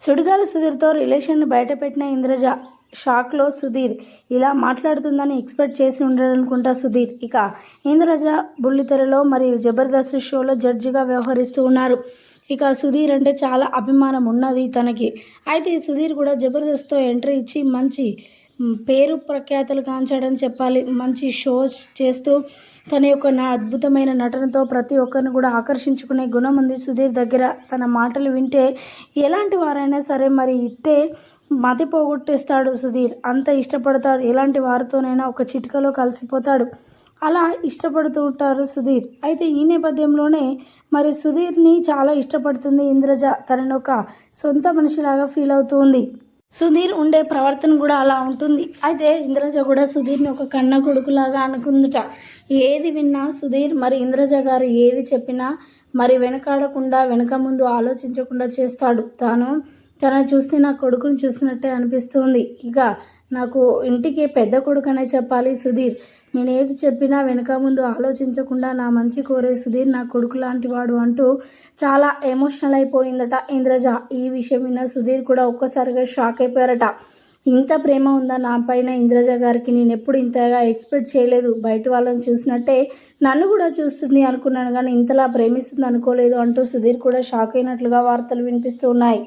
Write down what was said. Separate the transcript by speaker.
Speaker 1: సుడిగాలి సుధీర్తో రిలేషన్ను బయటపెట్టిన ఇంద్రజ షాక్లో సుధీర్ ఇలా మాట్లాడుతుందని ఎక్స్పెక్ట్ చేసి ఉండడనుకుంటా సుధీర్. ఇక ఇంద్రజ బుల్లితెరలో మరియు జబర్దస్త్ షోలో జడ్జిగా వ్యవహరిస్తూ ఉన్నారు. ఇక సుధీర్ అంటే చాలా అభిమానం ఉన్నది తనకి. అయితే సుధీర్ కూడా జబర్దస్త్తో ఎంట్రీ ఇచ్చి మంచి పేరు ప్రఖ్యాతులు కాంచాడని చెప్పాలి. మంచి షోస్ చేస్తూ తన యొక్క నా అద్భుతమైన నటనతో ప్రతి ఒక్కరిని కూడా ఆకర్షించుకునే గుణం ఉంది సుధీర్ దగ్గర. తన మాటలు వింటే ఎలాంటి వారైనా సరే మరి ఇట్టే మతి పోగొట్టేస్తాడు సుధీర్. అంత ఇష్టపడతాడు. ఎలాంటి వారితోనైనా ఒక చిటికలో కలిసిపోతాడు. అలా ఇష్టపడుతూ ఉంటారు సుధీర్. అయితే ఈ నేపథ్యంలోనే మరి సుధీర్ని చాలా ఇష్టపడుతుంది ఇంద్రజ. తనని ఒక సొంత మనిషిలాగా ఫీల్ అవుతుంది సుధీర్ ఉండే ప్రవర్తన కూడా అలా ఉంటుంది. అయితే ఇంద్రజ కూడా సుధీర్ని ఒక కన్న కొడుకులాగా అనుకుందిట. ఏది విన్నా సుధీర్ మరి ఇంద్రజ గారు ఏది చెప్పినా మరి వెనకాడకుండా వెనక ముందు ఆలోచించకుండా చేస్తాడు. తాను తనని చూస్తే నా కొడుకుని చూసినట్టే అనిపిస్తుంది. ఇక నాకు ఇంటికి పెద్ద కొడుకనే చెప్పాలి సుధీర్. నేను ఏది చెప్పినా వెనక ముందు ఆలోచించకుండా నా మంచి కోరే సుధీర్ నా కొడుకు లాంటి వాడు అంటూ చాలా ఎమోషనల్ అయిపోయిందట ఇంద్రజ. ఈ విషయం విన్న సుధీర్ కూడా ఒక్కసారిగా షాక్ అయిపోయారట. ఇంత ప్రేమ ఉందా నా పైన ఇంద్రజ గారికి? నేను ఎప్పుడు ఇంతగా ఎక్స్పెక్ట్ చేయలేదు. బయట వాళ్ళని చూసినట్టే నన్ను కూడా చూస్తుంది అనుకున్నాను కానీ ఇంతలా ప్రేమిస్తుంది అనుకోలేదు అంటూ సుధీర్ కూడా షాక్ అయినట్లుగా వార్తలు వినిపిస్తూ ఉన్నాయి.